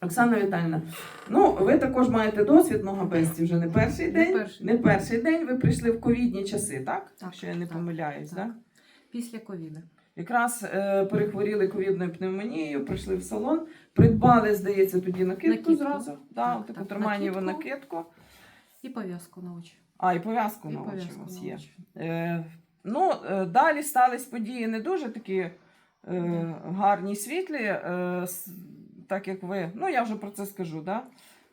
Оксана Віталіївна, ну ви також маєте досвід ногабесті вже не перший Не день. перший. Не перший день. Ви прийшли в ковідні часи, так? Так, Якщо я не так, помиляюсь, так? так. Після ковіду. Якраз е, перехворіли ковідною пневмонією, прийшли в салон, придбали, здається, тоді накидку, Накидку. зразу. Да, Так, таку так, терманієву накидку. накидку. І пов'язку на очі. А, і пов'язку на очі у вас є. Е, ну, е, далі стались події не дуже такі гарні, світлі, е, так як ви. Ну, я вже про це скажу, да?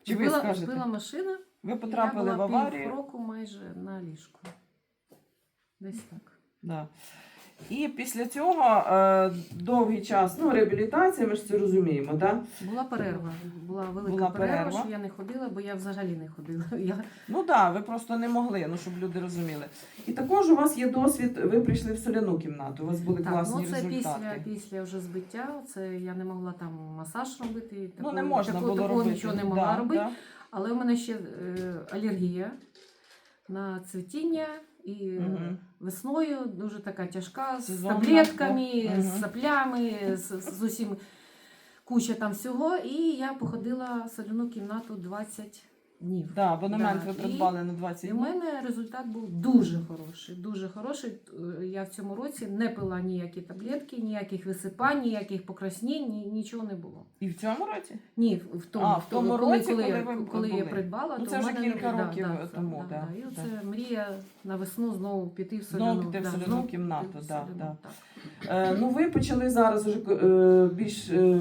Чи ви збила, скажете? збила машина, Ви потрапили я в була аварію. півроку майже на ліжку. Десь так. Да. І після цього е, довгий час, ну, реабілітація, ми ж це розуміємо, да? Була перерва. Була велика Була перерва, перерва. що я не ходила, бо я взагалі не ходила. Я Ну так, да, ви просто не могли, ну щоб люди розуміли. І також у вас є досвід, ви прийшли в соляну кімнату, у вас були Так, класні ну це результати. після, після вже збиття. Це я не могла там масаж робити. Ну, такого- не можна такого, було такого робити. нічого не могла Да, робити. да. Але в мене ще е, алергія на цвітіння і угу. Весною дуже така тяжка, з Сезонна, таблетками, угу. з Мгм. соплями, з, з усім куча там всього. І я походила в соляну кімнату 20 днів. Да, абонемент Да, ви і- придбали на 20 І в днів. мене результат був дуже хороший. Дуже хороший. Я в цьому році не пила ніякі таблетки, ніяких висипань, ніяких покраснень, ні, нічого не було. І в цьому році? Ні, в- в тому, А, в тому коли, році, коли, коли я, ви коли я придбала, Ну, то це вже кілька не- років да, тому, Да, да, да. І да. оце мрія на весну знову піти в Знову піти в да, соляну знову кімнату, в да, да. так. Е, ну, ви почали зараз уже е, більш, е,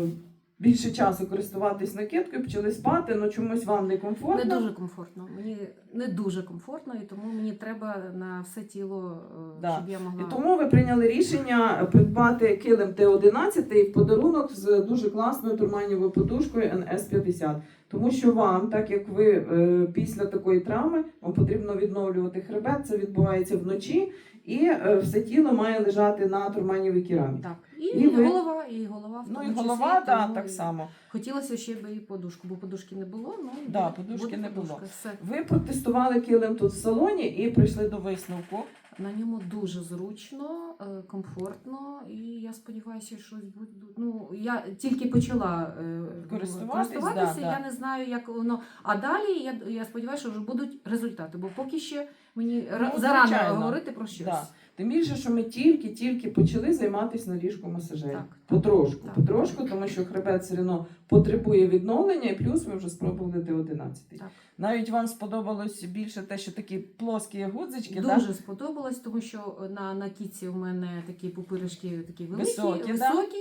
більше часу користуватись накидкою, почали спати, ну чомусь вам не Не комфортно. дуже комфортно. Мені не дуже комфортно, і тому мені треба на все тіло, е, Да. щоб я могла. І тому ви прийняли рішення придбати килим Т-11 і в подарунок з дуже класною турманівою подушкою НС-50. Тому що вам, так як ви е, після такої травми, вам потрібно відновлювати хребет, це відбувається вночі, і е, все тіло має лежати на турманівій керамі. Так. І, І ви- голова, і голова в Ну тому і голова, числі, да, тому так і- само. Хотілося ще б і подушку, бо подушки не було. Ну, Да, буде- подушки буде не було. Все. Ви протестували килим тут в салоні і прийшли до висновку. На ньому дуже зручно, е, комфортно, і я сподіваюся, що щось буде. Ну, я тільки почала е, користуватися, да, да. я не знаю, як воно. А далі я, я сподіваюся, що вже будуть результати, бо поки ще мені Ну, зарано говорити про щось. Да. Тим більше, що ми тільки-тільки почали займатися на ліжку масажері. Потрошку, Так. потрошку, тому що хребет все одно потребує відновлення, і плюс ви вже спробували Т-11. Так. Навіть вам сподобалось більше те, що такі плоскі гудзички, Дуже сподобалось, тому що на, на кіці у мене такі пупиришки такі великі, Високі, високі,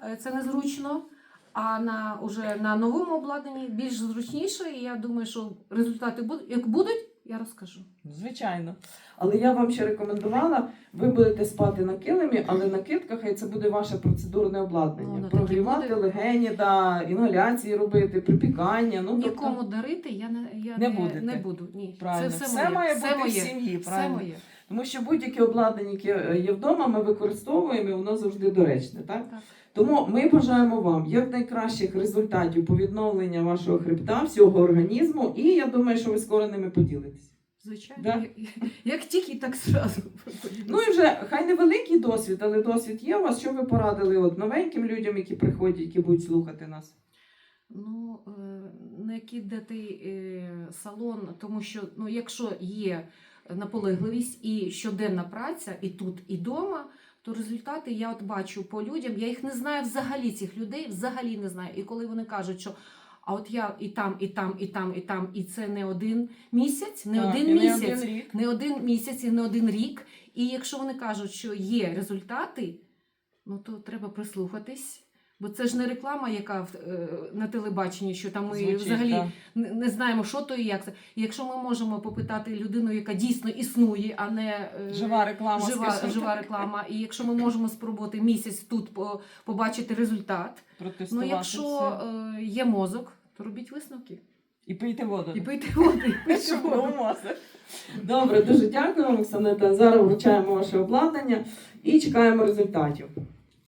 да? Е, це незручно. А на уже на новому обладнанні більш зручніше, і я думаю, що результати будуть. Як будуть, я розкажу. Ну, Звичайно. Але я вам ще рекомендувала, ви будете спати на килимі, але на китках, і це буде ваше процедурне обладнання. Ну, Прогрівати буде. легені, да, інгаляції робити, припікання. Ну, тобто, Нікому дарити я не я Не не, не буду. Ні, правильно. це все, все моє. має все бути моє. в сім'ї, Все моє. Тому що будь-яке обладнання, яке є вдома, ми використовуємо і воно завжди доречне. Так? Так. Тому ми бажаємо вам якнайкращих результатів по відновленню вашого хребта, всього організму, і я думаю, що ви скоро ними поділитесь. Звичайно, Да? як, тільки, так зразу. Ну і вже хай невеликий досвід, але досвід є у вас. Що ви порадили от новеньким людям, які приходять, які будуть слухати нас? Ну, е, не кидати е, салон, тому що ну, якщо є наполегливість і щоденна праця, і тут, і вдома, то результати я от бачу по людям. Я їх не знаю взагалі, цих людей, взагалі не знаю. І коли вони кажуть, що а от я і там, і там, і там, і там, і це не один місяць, не Так, один і не місяць, один рік. не один місяць і не один рік. І якщо вони кажуть, що є результати, ну то треба прислухатись. Бо це ж не реклама, яка е, на телебаченні, що там ми Звучить, взагалі так. не, знаємо, що то і як це. Якщо ми можемо попитати людину, яка дійсно існує, а не е, Жива реклама. жива, жива реклама, і якщо ми можемо спробувати місяць тут побачити результат, ну якщо все. е, є мозок, то робіть висновки І пийте воду. і пийте воду. і пийте воду. Добре, дуже дякую Оксанета. Зараз вручаємо ваше обладнання і чекаємо результатів.